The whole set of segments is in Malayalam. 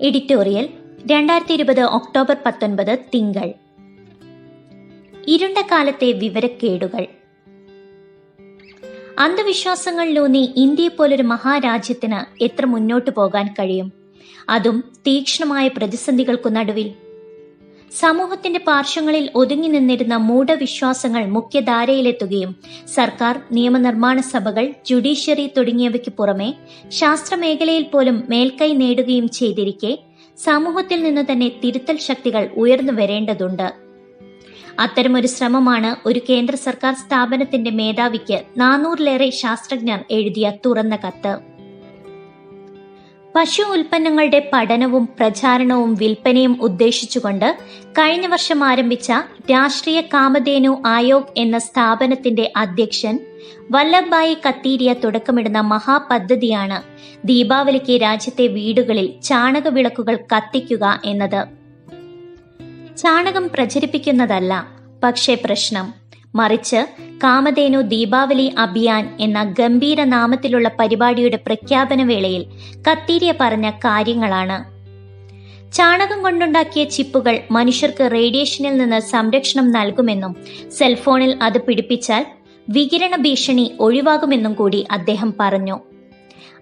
എഡിറ്റോറിയൽ രണ്ടായിരത്തി ഇരുപത് ഒക്ടോബർ പത്തൊൻപത് തിങ്കൾ. ഇരുണ്ട കാലത്തെ വിവരക്കേടുകൾ. അന്ധവിശ്വാസങ്ങളിലൂന്നി ഇന്ത്യയെ പോലൊരു മഹാരാജ്യത്തിന് എത്ര മുന്നോട്ടു പോകാൻ കഴിയും? അതും തീക്ഷ്ണമായ പ്രതിസന്ധികൾക്കു നടുവിൽ. സമൂഹത്തിന്റെ പാർശ്വങ്ങളിൽ ഒതുങ്ങി നിന്നിരുന്ന മൂഢവിശ്വാസങ്ങൾ മുഖ്യധാരയിലെത്തുകയും സർക്കാർ നിയമനിർമ്മാണ സഭകൾ ജുഡീഷ്യറി തുടങ്ങിയവയ്ക്ക് പുറമെ ശാസ്ത്രമേഖലയിൽ പോലും മേൽക്കൈ നേടുകയും ചെയ്തിരിക്കെ സമൂഹത്തിൽ നിന്ന് തന്നെ തിരുത്തൽ ശക്തികൾ ഉയർന്നു വരേണ്ടതുണ്ട്. അത്തരമൊരു ശ്രമമാണ് ഒരു കേന്ദ്ര സർക്കാർ സ്ഥാപനത്തിന്റെ മേധാവിക്ക് നാനൂറിലേറെ ശാസ്ത്രജ്ഞർ എഴുതിയ തുറന്ന കത്ത്. പശു ഉൽപ്പന്നങ്ങളുടെ പഠനവും പ്രചാരണവും വിൽപ്പനയും ഉദ്ദേശിച്ചുകൊണ്ട് കഴിഞ്ഞ വർഷം ആരംഭിച്ച രാഷ്ട്രീയ കാമധേനു ആയോഗ് എന്ന സ്ഥാപനത്തിന്റെ അധ്യക്ഷൻ വല്ലഭായി കത്തീരിയ തുടക്കമിടുന്ന മഹാപദ്ധതിയാണ് ദീപാവലിക്ക് രാജ്യത്തെ വീടുകളിൽ ചാണക വിളക്കുകൾ കത്തിക്കുക എന്നത്. ചാണകം പ്രചരിപ്പിക്കുന്നതല്ല പക്ഷേ പ്രശ്നം. മറിച്ച് കാമധേനു ദീപാവലി അഭിയാൻ എന്ന ഗംഭീര നാമത്തിലുള്ള പരിപാടിയുടെ പ്രഖ്യാപന വേളയിൽ കത്തീരിയ പറഞ്ഞ കാര്യങ്ങളാണ്. ചാണകം കൊണ്ടുണ്ടാക്കിയ ചിപ്പുകൾ മനുഷ്യർക്ക് റേഡിയേഷനിൽ നിന്ന് സംരക്ഷണം നൽകുമെന്നും സെൽഫോണിൽ അത് പിടിപ്പിച്ചാൽ വികിരണ ഭീഷണി ഒഴിവാകുമെന്നും കൂടി അദ്ദേഹം പറഞ്ഞു.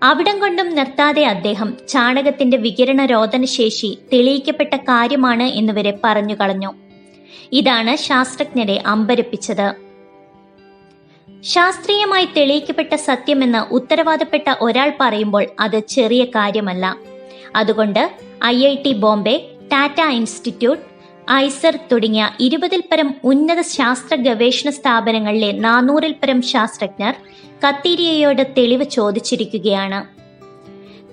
അവിടം കൊണ്ടും നിർത്താതെ അദ്ദേഹം ചാണകത്തിന്റെ വികിരണ രോധന ശേഷി തെളിയിക്കപ്പെട്ട കാര്യമാണ് എന്നുവരെ പറഞ്ഞു കളഞ്ഞു. ഇതാണ് ശാസ്ത്രജ്ഞരെ അമ്പരപ്പിച്ചത്. ശാസ്ത്രീയമായി തെളിയിക്കപ്പെട്ട സത്യമെന്ന് ഉത്തരവാദപ്പെട്ട ഒരാൾ പറയുമ്പോൾ അത് ചെറിയ കാര്യമല്ല. അതുകൊണ്ട് I I T Bombay Tata institute IISER തുടങ്ങിയ ഇരുപതിൽ പരം ഉന്നത ശാസ്ത്ര ഗവേഷണ സ്ഥാപനങ്ങളിലെ നാനൂറിൽ പരം ശാസ്ത്രജ്ഞർ കത്തീരിയയോട് തെളിവ് ചോദിച്ചിരിക്കുകയാണ്.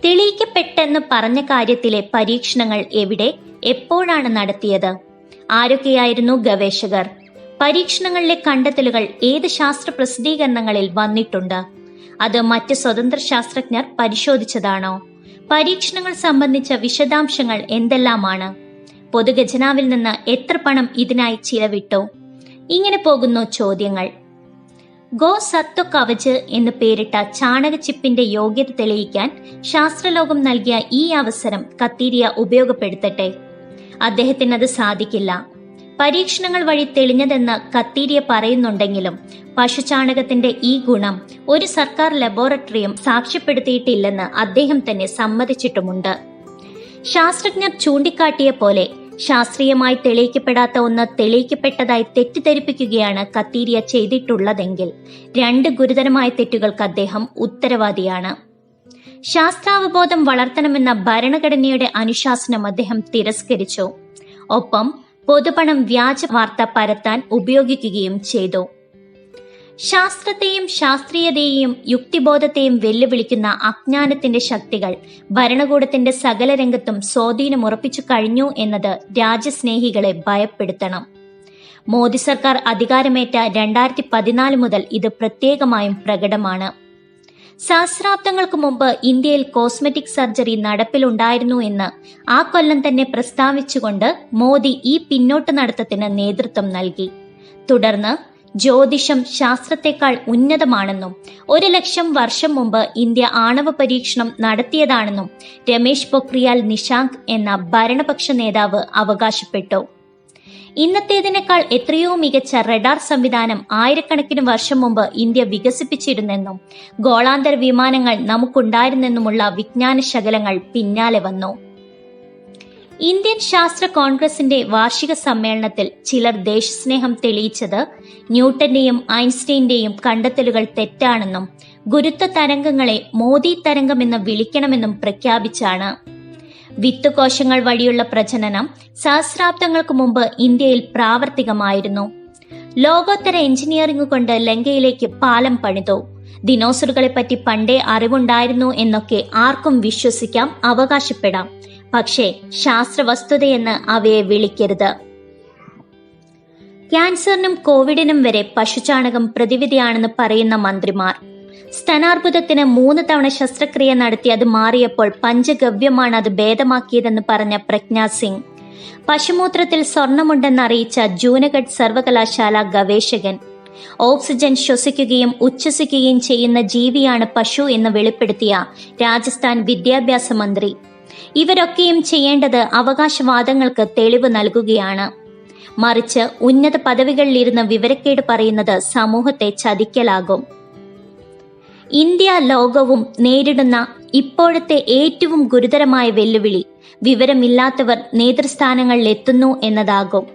തെളിയിക്കപ്പെട്ടെന്ന് പറഞ്ഞ കാര്യത്തിലെ പരീക്ഷണങ്ങൾ എവിടെ എപ്പോഴാണ് നടത്തിയത്? ആരൊക്കെയായിരുന്നു ഗവേഷകർ? പരീക്ഷണങ്ങളിലെ കണ്ടെത്തലുകൾ ഏത് ശാസ്ത്ര പ്രസിദ്ധീകരണങ്ങളിൽ വന്നിട്ടുണ്ട്? അത് മറ്റ് സ്വതന്ത്ര ശാസ്ത്രജ്ഞർ പരിശോധിച്ചതാണോ? പരീക്ഷണങ്ങൾ സംബന്ധിച്ച വിശദാംശങ്ങൾ എന്തെല്ലാമാണ്? പൊതുഖജനാവിൽ നിന്ന് എത്ര പണം ഇതിനായി ചിലവിട്ടു? ഇങ്ങനെ പോകുന്നു ചോദ്യങ്ങൾ. ഗോ സത്വ കവച് എന്ന് പേരിട്ട ചാണകച്ചിപ്പിന്റെ യോഗ്യത തെളിയിക്കാൻ ശാസ്ത്രലോകം നൽകിയ ഈ അവസരം കത്തീരിയ ഉപയോഗപ്പെടുത്തട്ടെ. അദ്ദേഹത്തിന് അത് സാധിക്കില്ല. പരീക്ഷണങ്ങൾ വഴി തെളിഞ്ഞതെന്ന് കത്തീരിയ പറയുന്നുണ്ടെങ്കിലും പശുചാണകത്തിന്റെ ഈ ഗുണം ഒരു സർക്കാർ ലബോറട്ടറിയും സാക്ഷ്യപ്പെടുത്തിയിട്ടില്ലെന്ന് അദ്ദേഹം തന്നെ സമ്മതിച്ചിട്ടുമുണ്ട്. ശാസ്ത്രജ്ഞർ ചൂണ്ടിക്കാട്ടിയ പോലെ ശാസ്ത്രീയമായി തെളിയിക്കപ്പെടാത്ത ഒന്ന് തെളിയിക്കപ്പെട്ടതായി തെറ്റിദ്ധരിപ്പിക്കുകയാണ് കത്തീരിയ ചെയ്തിട്ടുള്ളതെങ്കിൽ രണ്ട് ഗുരുതരമായ തെറ്റുകൾക്ക് അദ്ദേഹം ഉത്തരവാദിയാണ്. ശാസ്ത്രാവബോധം വളർത്തണമെന്ന ഭരണഘടനയുടെ അനുശാസനം അദ്ദേഹം തിരസ്കരിച്ചു. ഒപ്പം പൊതുപണം വ്യാജ വാർത്ത പരത്താൻ ഉപയോഗിക്കുകയും ചെയ്തു. ശാസ്ത്രത്തെയും ശാസ്ത്രീയതയെയും യുക്തിബോധത്തെയും വെല്ലുവിളിക്കുന്ന അജ്ഞാനത്തിന്റെ ശക്തികൾ ഭരണകൂടത്തിന്റെ സകല രംഗത്തും സ്വാധീനമുറപ്പിച്ചു കഴിഞ്ഞു എന്നത് രാജ്യസ്നേഹികളെ ഭയപ്പെടുത്തണം. മോദി സർക്കാർ അധികാരമേറ്റ രണ്ടായിരത്തി പതിനാല് മുതൽ ഇത് പ്രത്യേകമായും പ്രകടമാണ്. സഹസ്രാബ്ദങ്ങൾക്ക് മുമ്പ് ഇന്ത്യയിൽ കോസ്മെറ്റിക് സർജറി നടപ്പിലുണ്ടായിരുന്നു എന്ന് ആ കൊല്ലം തന്നെ പ്രസ്താവിച്ചുകൊണ്ട് മോദി ഈ പിന്നോട്ട് നടത്തത്തിന് നേതൃത്വം നൽകി. തുടർന്ന് ജ്യോതിഷം ശാസ്ത്രത്തെക്കാൾ ഉന്നതമാണെന്നും ഒരു ലക്ഷം വർഷം മുമ്പ് ഇന്ത്യ ആണവ പരീക്ഷണം നടത്തിയതാണെന്നും രമേശ് പൊഖ്രിയാൽ നിഷാങ്ക് എന്ന ഭരണപക്ഷ നേതാവ് അവകാശപ്പെട്ടു. ഇന്നത്തേതിനേക്കാൾ എത്രയോ മികച്ച റഡാർ സംവിധാനം ആയിരക്കണക്കിന് വർഷം മുമ്പ് ഇന്ത്യ വികസിപ്പിച്ചിരുന്നെന്നും ഗോളാന്തര വിമാനങ്ങൾ നമുക്കുണ്ടായിരുന്നെന്നുമുള്ള വിജ്ഞാന ശകലങ്ങൾ പിന്നാലെ വന്നു. ഇന്ത്യൻ ശാസ്ത്ര കോൺഗ്രസിന്റെ വാർഷിക സമ്മേളനത്തിൽ ചിലർ ദേശസ്നേഹം തെളിയിച്ചത് ന്യൂട്ടന്റെയും ഐൻസ്റ്റൈന്റെയും കണ്ടെത്തലുകൾ തെറ്റാണെന്നും ഗുരുത്വ തരംഗങ്ങളെ മോദി തരംഗമെന്ന് വിളിക്കണമെന്നും പ്രഖ്യാപിച്ചാണ്. വിത്തുകോശങ്ങൾ വഴിയുള്ള പ്രജനനം സഹസ്രാബ്ദങ്ങൾക്ക് മുമ്പ് ഇന്ത്യയിൽ പ്രാവർത്തികമായിരുന്നു. ലോകോത്തര എഞ്ചിനീയറിംഗ് കൊണ്ട് ലങ്കയിലേക്ക് പാലം പണിതു. ദിനോസറുകളെ പറ്റി പണ്ടേ അറിവുണ്ടായിരുന്നു എന്നൊക്കെ ആർക്കും വിശ്വസിക്കാം അവകാശപ്പെടാം. പക്ഷേ ശാസ്ത്രവസ്തുതയെന്ന് അവയെ വിളിക്കരുത്. ക്യാൻസറിനും കോവിഡിനും വരെ പശുചാണകം പ്രതിവിധിയാണെന്ന് പറയുന്ന മന്ത്രിമാർ. സ്തനാർബുദത്തിന് മൂന്ന് തവണ ശസ്ത്രക്രിയ നടത്തി അത് മാറിയപ്പോൾ പഞ്ചഗവ്യമാണ് അത് ഭേദമാക്കിയതെന്ന് പറഞ്ഞ പ്രജ്ഞാ സിംഗ്. പശുമൂത്രത്തിൽ സ്വർണമുണ്ടെന്നറിയിച്ച ജൂനഗഡ് സർവകലാശാല ഗവേഷകൻ. ഓക്സിജൻ ശ്വസിക്കുകയും ഉച്ഛസിക്കുകയും ചെയ്യുന്ന ജീവിയാണ് പശു എന്ന് വെളിപ്പെടുത്തിയ രാജസ്ഥാൻ വിദ്യാഭ്യാസ മന്ത്രി. ഇവരൊക്കെയും ചെയ്യേണ്ടത് അവകാശവാദങ്ങൾക്ക് തെളിവ് നൽകുകയാണ്. മറിച്ച് ഉന്നത പദവികളിലിരുന്ന് വിവരക്കേട് പറയുന്നത് സമൂഹത്തെ ചതിക്കലാകും. ഇന്ത്യ ലോകവും നേരിടുന്ന ഇപ്പോഴത്തെ ഏറ്റവും ഗുരുതരമായ വെല്ലുവിളി വിവരമില്ലാത്തവർ നേതൃസ്ഥാനങ്ങളിൽ എത്തുന്നു എന്നതാകും.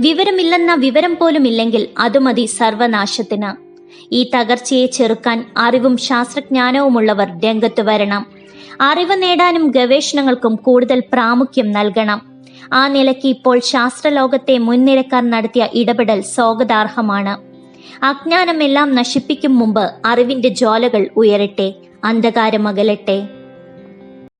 വിവരമില്ലെന്ന വിവരം പോലും ഇല്ലെങ്കിൽ അതുമതി സർവനാശത്തിന്. ഈ തകർച്ചയെ ചെറുക്കാൻ അറിവും ശാസ്ത്രജ്ഞാനവുമുള്ളവർ രംഗത്ത് വരണം. അറിവ് നേടാനും ഗവേഷണങ്ങൾക്കും കൂടുതൽ പ്രാമുഖ്യം നൽകണം. ആ നിലയ്ക്ക് ഇപ്പോൾ ശാസ്ത്രലോകത്തെ മുൻനിരക്കാർ നടത്തിയ ഇടപെടൽ സ്വാഗതാർഹമാണ്. അജ്ഞാനമെല്ലാം നശിപ്പിക്കും മുമ്പ് അറിവിന്റെ ജ്വാലകൾ ഉയരട്ടെ അന്ധകാരം അകലട്ടെ.